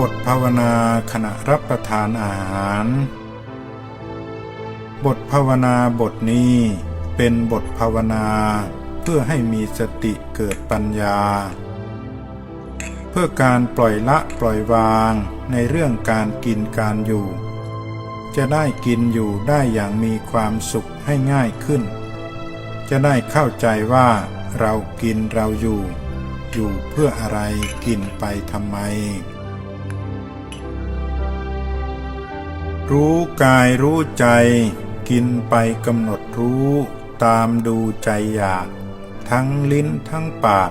บทภาวนาขณะรับประทานอาหาร บทภาวนาบทนี้เป็นบทภาวนาเพื่อให้มีสติเกิดปัญญา เพื่อการปล่อยละปล่อยวางในเรื่องการกินการอยู่ จะได้กินอยู่ได้อย่างมีความสุขให้ง่ายขึ้น จะได้เข้าใจว่าเรากินเราอยู่ อยู่เพื่ออะไรกินไปทำไม รู้กายรู้ใจ กินไปกำหนดรู้ ตามดูใจอยาก ทั้งลิ้นทั้งปาก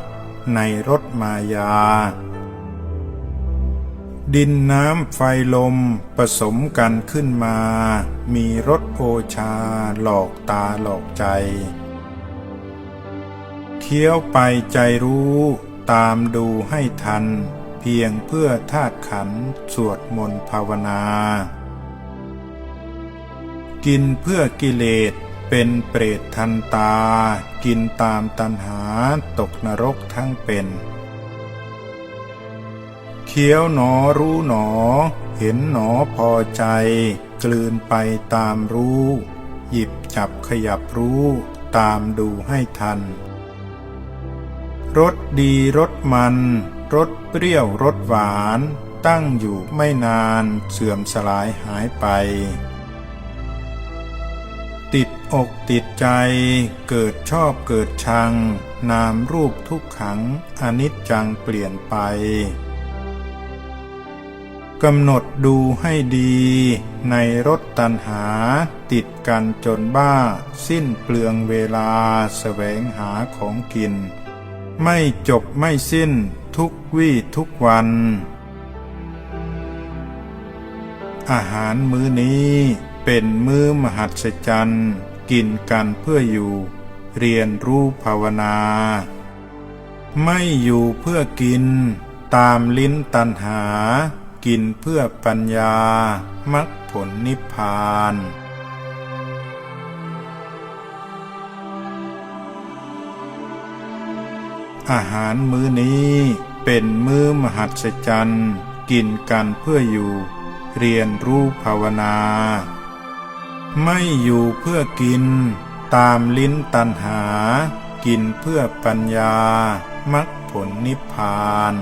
ในรสมายา ดินน้ำไฟลมผสมกันขึ้นมา มีรสโอชาหลอกตาหลอกใจเคี้ยวไปใจรู้ตามดูให้ทัน เพียงเพื่อธาตุขันสวดมนต์ภาวนา กินเพื่อกิเลสเป็นเปรตทันตา กินตามตัณหาตกนรกทั้งเป็น เคี้ยวหนอรู้หนอ เห็นหนอพอใจ กลืนไปตามรู้ หยิบจับขยับรู้ตามดูให้ทัน รสดีรสมัน รสเปรี้ยวรสหวาน ตั้งอยู่ไม่นานเสื่อมสลายหายไป ติดอกติดใจ เกิดชอบเกิดชัง นามรูปทุกขังอนิจจังเปลี่ยนไปกำหนดดูให้ดี ในรถตันหา ติดกันจนบ้า สิ้นเปลืองเวลาแสวงหาของกิน ไม่จบไม่สิ้นทุกวี่ทุกวัน อาหารมื้อนี้ เป็นมื้อมหัศจรรย์ กินกันเพื่ออยู่ เรียนรู้ภาวนา ไม่อยู่เพื่อกิน ตามลิ้นตันหา กินเพื่อปัญญามรรคผลนิพพานอาหารมื้อนี้เป็นมื้อมหัศจรรย์ กินกันเพื่ออยู่ เรียนรู้ภาวนา ไม่อยู่เพื่อกิน ตามลิ้นตันหา กินเพื่อปัญญา มรรคผลนิพพาน